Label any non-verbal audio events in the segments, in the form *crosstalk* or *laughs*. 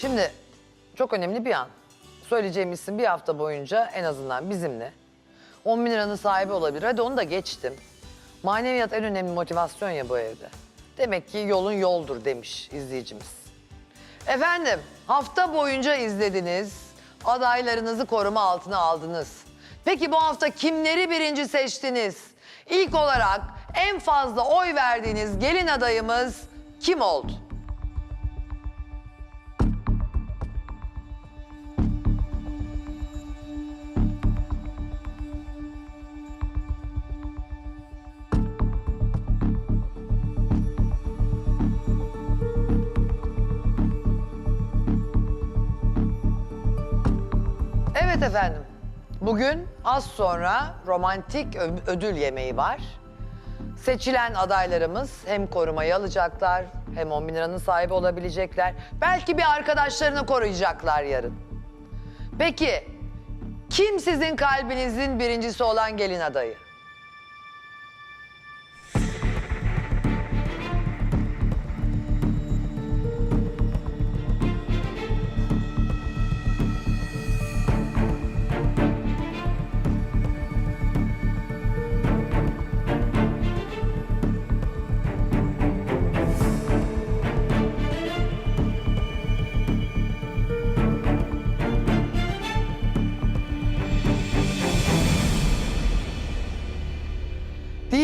Şimdi çok önemli bir an. Söyleyeceğim isim bir hafta boyunca en azından bizimle 10 bin liranın sahibi olabilir. Hadi onu da geçtim. Maneviyat en önemli motivasyon ya bu evde. Demek ki yolun yoldur demiş izleyicimiz. Efendim hafta boyunca izlediniz. Adaylarınızı koruma altına aldınız. Peki bu hafta kimleri birinci seçtiniz? İlk olarak en fazla oy verdiğiniz gelin adayımız kim oldu? Evet efendim. Bugün az sonra romantik ödül yemeği var. Seçilen adaylarımız hem korumayı alacaklar hem 10 bin liranın sahibi olabilecekler. Belki bir arkadaşlarını koruyacaklar yarın. Peki kim sizin kalbinizin birincisi olan gelin adayı?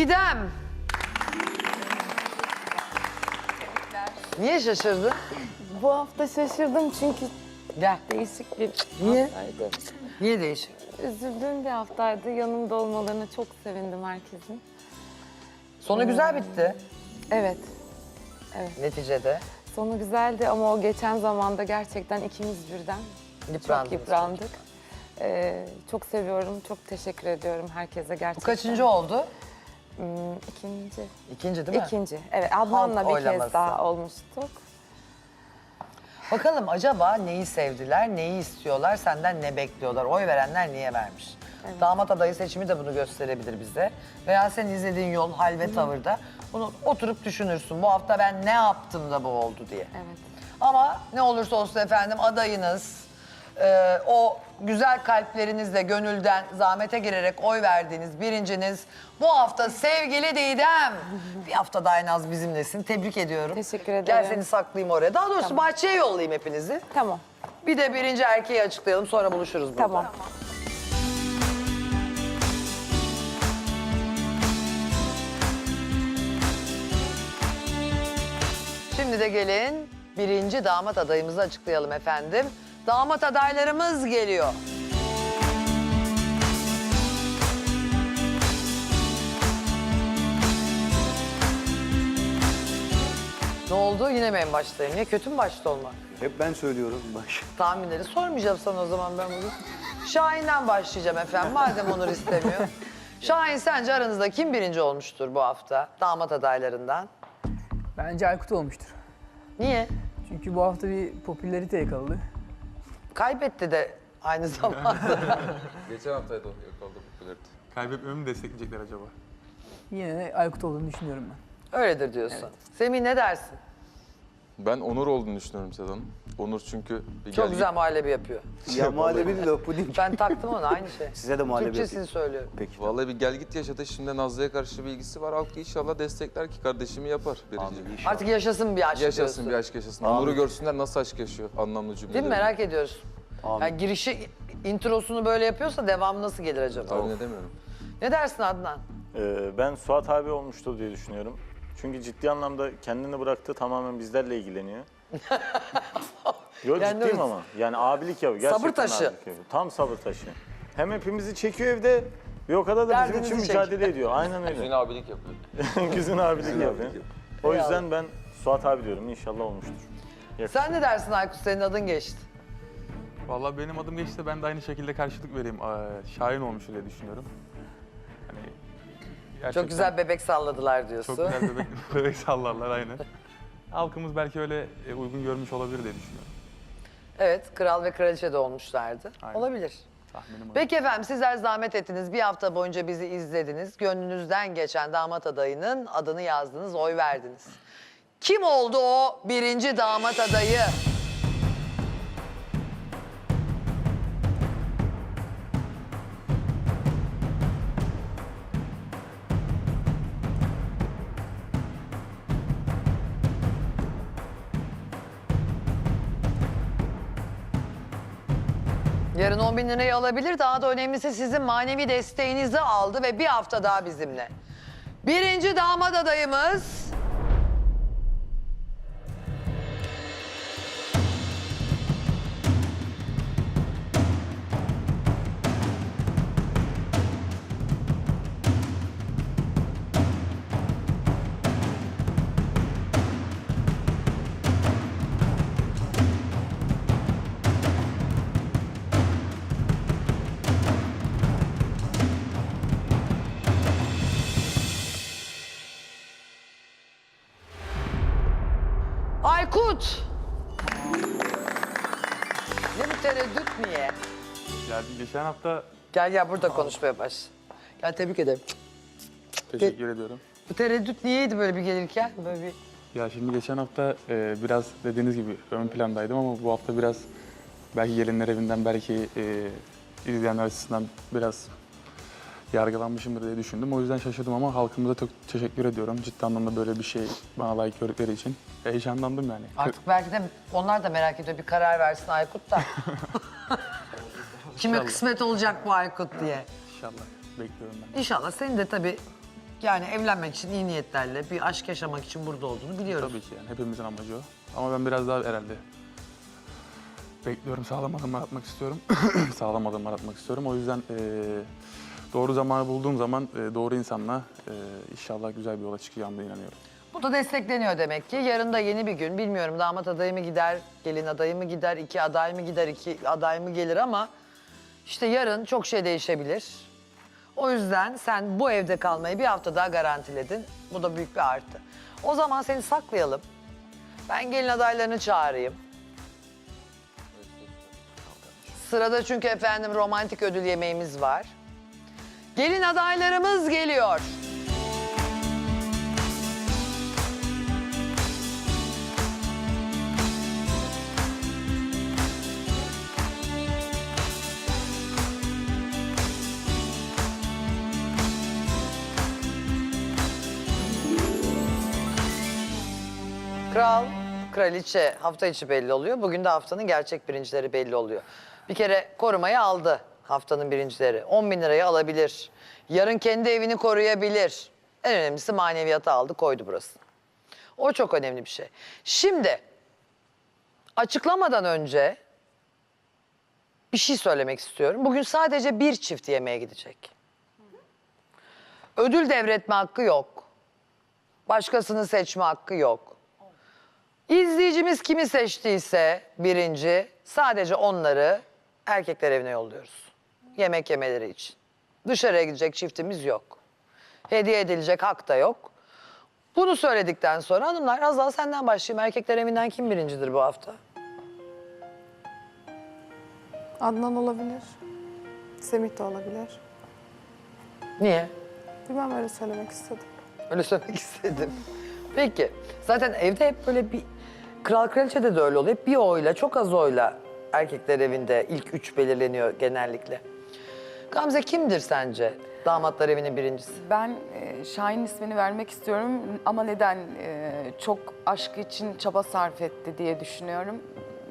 Didem. Niye şaşırdın? Bu hafta şaşırdım çünkü Gel. değişik bir Niye? haftaydı. Niye değişik? Üzüldüğüm bir haftaydı. Yanımda olmalarına çok sevindim herkesin. Sonu güzel bitti Evet, neticede. sonu güzeldi ama o geçen zamanda gerçekten ikimiz birden Yıprandınız. çok yıprandık. Ee, çok seviyorum, çok teşekkür ediyorum herkese Bu gerçekten. kaçıncı oldu? Hmm, ikinci. İkinci değil mi? İkinci. Evet, Adnan'la bir oylaması. kez daha olmuştuk. Bakalım acaba neyi sevdiler, neyi istiyorlar, senden ne bekliyorlar? Oy verenler niye vermiş? Damat adayı seçimi de bunu gösterebilir bize. Veya senin izlediğin yol, hal ve tavırda bunu oturup düşünürsün. Bu hafta ben ne yaptım da bu oldu diye. Evet. Ama ne olursa olsun efendim adayınız, e, o güzel kalplerinizle gönülden zahmete girerek oy verdiğiniz birinciniz bu hafta sevgili Didem. Bir hafta daha en az bizimlesin. Tebrik ediyorum. Teşekkür Gel ederim. seni saklayayım oraya. Daha doğrusu bahçeye yollayayım hepinizi. Tamam, Bir de birinci erkeği açıklayalım sonra buluşuruz burada. tamam. Şimdi de gelin birinci damat adayımızı açıklayalım efendim. Damat adaylarımız geliyor. Ne oldu? Yine mi en baştayım? Niye kötü mü başta olmak? Hep ben söylüyorum bak. Tahminleri sormayacağım sana o zaman ben bunu. Şahin'den başlayacağım efendim madem Onur istemiyor. *laughs* Şahin sence aranızda kim birinci olmuştur bu hafta damat adaylarından? Bence Aykut olmuştur. Niye? Çünkü bu hafta bir popülarite yakaladı. Kaybetti de aynı zamanda. *laughs* Geçen haftaydı o yakaladı popülerite. Kaybetmemi mi destekleyecekler acaba? Yine de Aykut olduğunu düşünüyorum ben. Öyle diyorsun. Semih ne dersin? Ben Onur olduğunu düşünüyorum Sedan. Onur çünkü bir Çok gel güzel muhallebi yapıyor. Ya muhallebi değil o puding. Ben taktım ona aynı şey. Size de muhallebi Türkçesini yapayım. söylüyorum. Peki. Vallahi bir gel git yaşadı. Şimdi Nazlı'ya karşı bir ilgisi var. Halk inşallah destekler ki kardeşimi yapar birinci. Amin, inşallah. Artık yaşasın bir aşk Yaşasın diyorsun. bir aşk yaşasın. Amin. Onur'u görsünler nasıl aşk yaşıyor anlamlı cümleleri. Değil mi? Merak ediyoruz. Amin. Yani girişi, introsunu böyle yapıyorsa devamı nasıl gelir acaba? Tahmin edemiyorum. Ne dersin Adnan? Ee, ben Suat abi olmuştur diye düşünüyorum. Çünkü ciddi anlamda kendini bıraktı tamamen bizlerle ilgileniyor. *laughs* Yok Yani ciddiyim ama. Yani abilik yapıyor. Gerçekten Sabır taşı. abilik yapıyor. Tam sabır taşı. Hem hepimizi çekiyor evde bir o kadar da bizim Derdinizi için çekiyor. mücadele ediyor. Aynen Hüseyin *laughs* öyle. abilik yapıyor. *laughs* Güzün abilik Hüseyin yapıyor. O yüzden ben Suat abi diyorum. İnşallah olmuştur. Sen ne dersin Aykut? Senin adın geçti. Vallahi benim adım geçti ben de aynı şekilde karşılık vereyim. Ee, Şahin olmuş diye düşünüyorum. Hani gerçekten Çok güzel bebek salladılar diyorsun. Çok güzel bebek, *laughs* bebek sallarlar aynen. Halkımız belki öyle e, uygun görmüş olabilir diye düşünüyorum. Evet, kral ve kraliçe de olmuşlardı. Aynen. Olabilir. Tahminim o. Peki efendim sizler zahmet ettiniz. Bir hafta boyunca bizi izlediniz. Gönlünüzden geçen damat adayının adını yazdınız, oy verdiniz. Kim oldu o birinci damat adayı? Yarın 10 bin lirayı alabilir. Daha da önemlisi sizin manevi desteğinizi aldı ve bir hafta daha bizimle. Birinci damat adayımız... Aykut. Ne bu tereddüt niye? Ya geçen hafta Gel gel burada konuşmaya baş. Gel tebrik ederim. teşekkür ediyorum. Bu tereddüt niyeydi böyle bir gelirken? Böyle bir... Ya şimdi geçen hafta e, biraz dediğiniz gibi ön plandaydım ama bu hafta biraz belki gelinler evinden belki e, izleyenler açısından biraz yargılanmışımdır diye düşündüm. O yüzden şaşırdım ama halkımıza çok teşekkür ediyorum. Ciddi anlamda böyle bir şey bana layık gördükleri için. Heyecanlandım yani. Artık belki de onlar da merak ediyor bir karar versin Aykut da. *laughs* Kime kısmet olacak bu Aykut diye. İnşallah bekliyorum ben. İnşallah senin de tabii yani evlenmek için iyi niyetlerle bir aşk yaşamak için burada olduğunu biliyoruz. Tabii ki yani hepimizin amacı o. Ama ben biraz daha herhalde bekliyorum. Sağlam adımlar atmak istiyorum. *clears throat* Sağlam adımlar atmak istiyorum. O yüzden eee, doğru zamanı bulduğum zaman eee, doğru insanla eee, inşallah güzel bir yola çıkacağımda inanıyorum. Bu da destekleniyor demek ki. Yarın da yeni bir gün. Bilmiyorum damat adayı mı gider, gelin adayı mı gider, iki aday mı gider, iki aday mı gelir ama işte yarın çok şey değişebilir. O yüzden sen bu evde kalmayı bir hafta daha garantiledin. Bu da büyük bir artı. O zaman seni saklayalım. Ben gelin adaylarını çağırayım. Sırada çünkü efendim romantik ödül yemeğimiz var. Gelin adaylarımız geliyor. Kraliçe hafta içi belli oluyor. Bugün de haftanın gerçek birincileri belli oluyor. Bir kere korumayı aldı haftanın birincileri. 10 bin lirayı alabilir. Yarın kendi evini koruyabilir. En önemlisi maneviyatı aldı koydu burası. O çok önemli bir şey. Şimdi açıklamadan önce bir şey söylemek istiyorum. Bugün sadece bir çift yemeğe gidecek. Ödül devretme hakkı yok. Başkasını seçme hakkı yok. İzleyicimiz kimi seçtiyse birinci sadece onları erkekler evine yolluyoruz. Yemek yemeleri için. Dışarıya gidecek çiftimiz yok. Hediye edilecek hak da yok. Bunu söyledikten sonra hanımlar az daha senden başlayayım. Erkekler evinden kim birincidir bu hafta? Adnan olabilir. Semih de olabilir. Niye? Bilmem öyle söylemek istedim. Öyle söylemek *laughs* istedim. Peki. Zaten evde hep böyle bir... Kral kraliçede de öyle oluyor. Hep bir oyla, çok az oyla erkekler evinde ilk üç belirleniyor genellikle. Gamze kimdir sence damatlar evinin birincisi? Ben e, Şahin ismini vermek istiyorum ama neden e, çok aşk için çaba sarf etti diye düşünüyorum.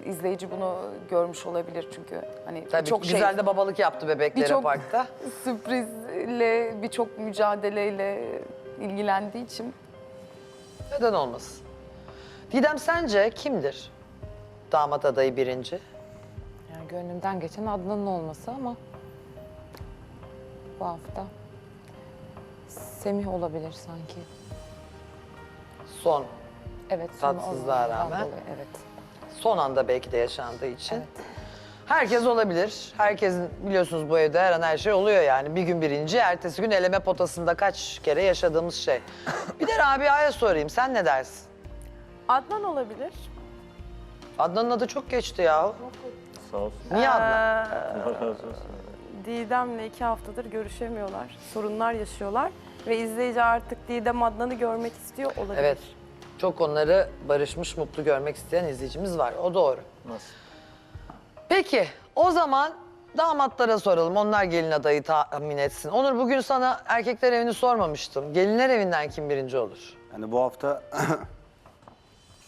İzleyici bunu görmüş olabilir çünkü hani Tabii çok güzel şey, de babalık yaptı bebeklere Birçok- parkta. *laughs* sürprizle birçok mücadeleyle ilgilendiği için Neden olmasın? Didem sence kimdir damat adayı birinci? yani gönlümden geçen Adnan'ın olması ama bu hafta Semih olabilir sanki. Son, Evet. sonu Tatsızlığa rağmen. dolayı, Evet. son anda belki de yaşandığı için. Herkes olabilir. Herkesin biliyorsunuz bu evde her an her şey oluyor yani. Bir gün birinci, ertesi gün eleme potasında kaç kere yaşadığımız şey. Bir de Rabia'ya sorayım. Sen ne dersin? Adnan olabilir. Adnan'ın adı çok geçti ya. Sağ olsun. Niye Adnan? Ee, Allah razı olsun. Didem'le iki haftadır görüşemiyorlar. Sorunlar yaşıyorlar. Ve izleyici artık Didem Adnan'ı görmek istiyor olabilir. Evet. Çok onları barışmış, mutlu görmek isteyen izleyicimiz var. O doğru. Nasıl? Peki o zaman damatlara soralım. Onlar gelin adayı tahmin etsin. Onur bugün sana erkekler evini sormamıştım. Gelinler evinden kim birinci olur? Yani bu hafta *clears throat*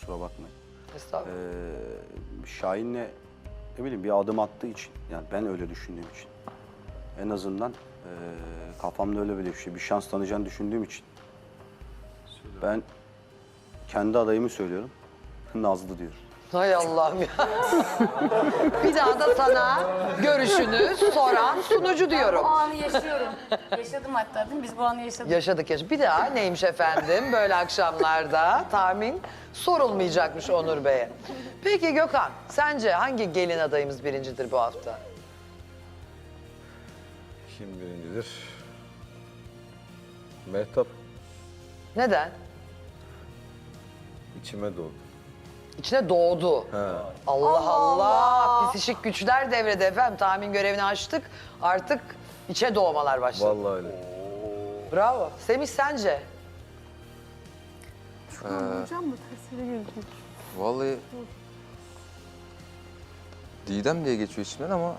kusura bakmayın. Estağfurullah. Ee, Şahin'le ne bileyim bir adım attığı için. Yani ben öyle düşündüğüm için. En azından eee, kafamda öyle bir şey. Bir şans tanıyacağını düşündüğüm için. Ben kendi adayımı söylüyorum. *laughs* Nazlı diyorum. Hay Allah'ım ya. *laughs* bir daha da sana görüşünü soran sunucu diyorum. O anı yaşıyorum. Yaşadım hatta değil mi? Biz bu anı yaşadık. Yaşadık yaşadık. Bir daha neymiş efendim böyle akşamlarda tahmin sorulmayacakmış Onur Bey'e. Peki Gökhan sence hangi gelin adayımız birincidir bu hafta? Kim birincidir? Mehtap Neden? içime doğdu. İçine doğdu. He. Allah Allah. Psişik güçler devrede efendim. Tahmin görevini açtık. Artık içe doğmalar başladı. Vallahi öyle. Bravo. Semih sence? Hocam mı tersine gelecek? Vallahi Didem diye geçiyor içimden ama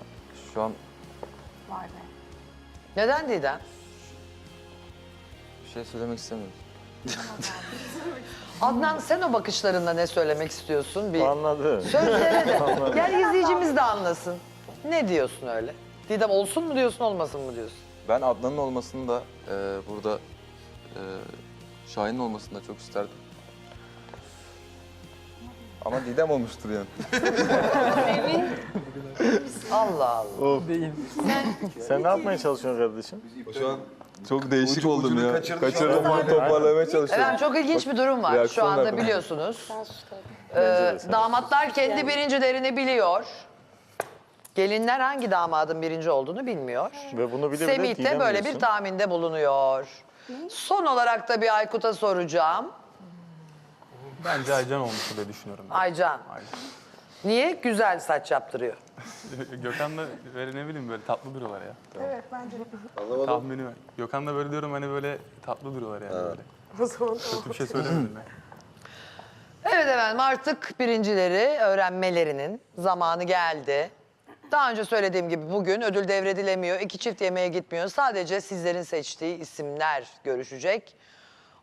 şu an Vay be. Neden Didem? bir şey söylemek istemiyorum. *laughs* Adnan sen o bakışlarında ne söylemek istiyorsun? Bir Anladı. sözlere de. *laughs* Gel izleyicimiz de anlasın. Ne diyorsun öyle? Didem olsun mu diyorsun olmasın mı diyorsun? Ben Adnan'ın olmasını da e, burada e, Şahin'in olmasını da çok isterdim. Ama Didem olmuştur yani. *laughs* Allah Allah. Sen ne yapmaya çalışıyorsun kardeşim? Şu an çok değişik Ucu- oldum ucunu ya. kaçırmış Kaçırdım ben toparlamaya çalışıyorum. Efendim çok ilginç bir durum var şu reaksiyonlar anda bunlar. biliyorsunuz. Ee, damatlar kendi birincilerini biliyor. Gelinler hangi damadın birinci olduğunu bilmiyor. Ve bunu bile bile Semih de böyle bir tahminde bulunuyor. Son olarak da bir Aykut'a soracağım. Bence Aycan olmuştu diye düşünüyorum. ben. Aycan. Aycan. Niye? Güzel saç yaptırıyor. *laughs* Gökhan'la böyle ne bileyim böyle tatlı duruyorlar ya. Evet bence. Anlamadım. Tahmini var. Gökhan'la böyle diyorum hani böyle tatlı duruyorlar yani böyle. O zaman Kötü bir şey söylemedim ben. Evet efendim artık birincileri öğrenmelerinin zamanı geldi. Daha önce söylediğim gibi bugün ödül devredilemiyor. iki çift yemeğe gitmiyor. Sadece sizlerin seçtiği isimler görüşecek.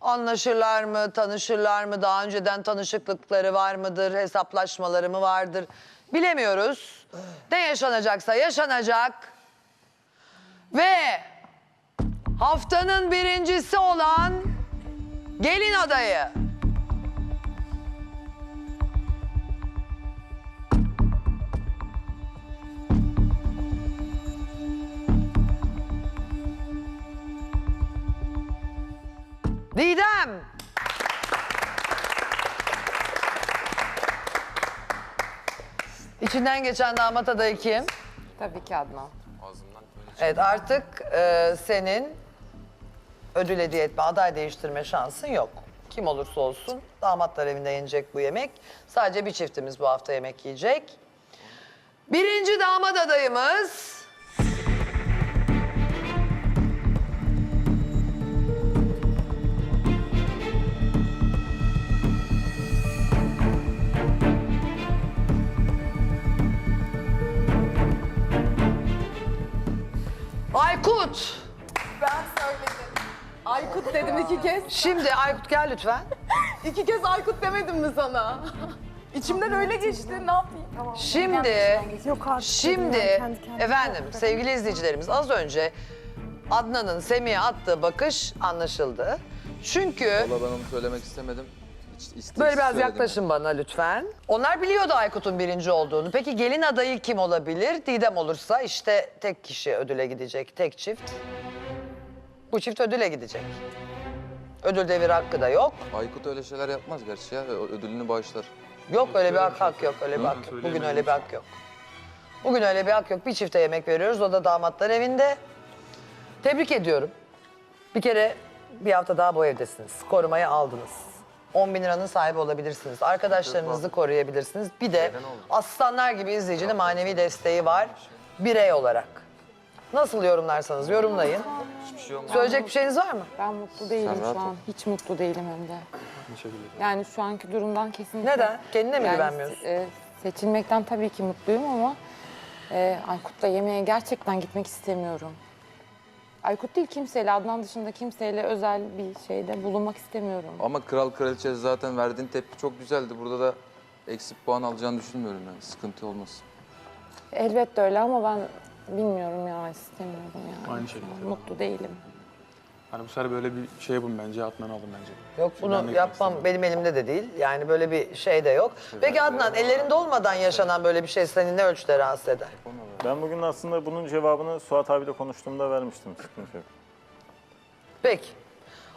Anlaşırlar mı, tanışırlar mı, daha önceden tanışıklıkları var mıdır, hesaplaşmaları mı vardır bilemiyoruz. Ne yaşanacaksa yaşanacak. Ve haftanın birincisi olan gelin adayı. Didem. İçinden geçen damat adayı kim? Tabii ki Adnan. Evet artık e, senin ödül hediye etme, aday değiştirme şansın yok. Kim olursa olsun damatlar evinde yenecek bu yemek. Sadece bir çiftimiz bu hafta yemek yiyecek. Birinci damat adayımız... Aykut. Ben söyledim. Aykut dedim iki kez. Şimdi Aykut gel lütfen. *laughs* İki kez Aykut demedim mi sana? *laughs* İçimden öyle geçti. Ne yapayım? Şimdi, Yok artık. şimdi Ben kendi kendime efendim sevgili izleyicilerimiz az önce Adnan'ın Semih'e attığı bakış anlaşıldı. Çünkü Valla ben onu söylemek istemedim. İsteksiz böyle biraz söyledim. yaklaşın bana lütfen. Onlar biliyordu Aykut'un birinci olduğunu. Peki gelin adayı kim olabilir? Didem olursa işte tek kişi ödüle gidecek, tek çift. Bu çift ödüle gidecek. Ödül devir hakkı da yok. Aykut öyle şeyler yapmaz gerçi ya. Ö- Ödülünü bağışlar. Yok öyle bir hak, hak yok, öyle bir hak yok. Bugün öyle bir hak yok. Bugün öyle bir hak yok. Bir çifte yemek veriyoruz, o da damatlar evinde. Tebrik ediyorum. Bir kere bir hafta daha bu evdesiniz. Korumayı aldınız. 10 bin liranın sahibi olabilirsiniz. Arkadaşlarınızı koruyabilirsiniz. Bir de aslanlar gibi izleyicinin manevi desteği var birey olarak. Nasıl yorumlarsanız yorumlayın. Hiçbir şey olmaz. Söyleyecek bir şeyiniz var mı? Ben mutlu değilim rahat şu ol. an. Hiç mutlu değilim hem de. Yani şu anki durumdan kesinlikle... Neden? Kendine mi Yani, güvenmiyorsun? e, seçilmekten tabii ki mutluyum ama e, Aykut'la yemeğe gerçekten gitmek istemiyorum. Aykut değil kimseyle, Adnan dışında kimseyle özel bir şeyde bulunmak istemiyorum. Ama kral kraliçe zaten verdiğin tepki çok güzeldi. Burada da eksik puan alacağını düşünmüyorum yani. Sıkıntı olmasın. Elbette öyle ama ben bilmiyorum ya istemiyorum ya. Aynı şekilde. Mutlu değilim. Hani bu sefer böyle bir şey yapın bence, atmanı alın bence. Yok bunu yapmam benim elimde de değil. Yani böyle bir şey de yok. Peki Adnan ellerinde olmadan yaşanan böyle bir şey seni ne ölçüde rahatsız eder? Ben bugün aslında bunun cevabını Suat abiyle konuştuğumda vermiştim. Sıkıntı. Peki.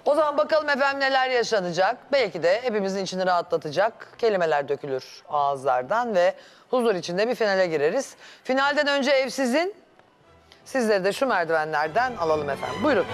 O zaman bakalım efendim neler yaşanacak. Belki de hepimizin içini rahatlatacak kelimeler dökülür ağızlardan ve huzur içinde bir finale gireriz. Finalden önce ev sizin. Sizleri de şu merdivenlerden alalım efendim. Buyurun.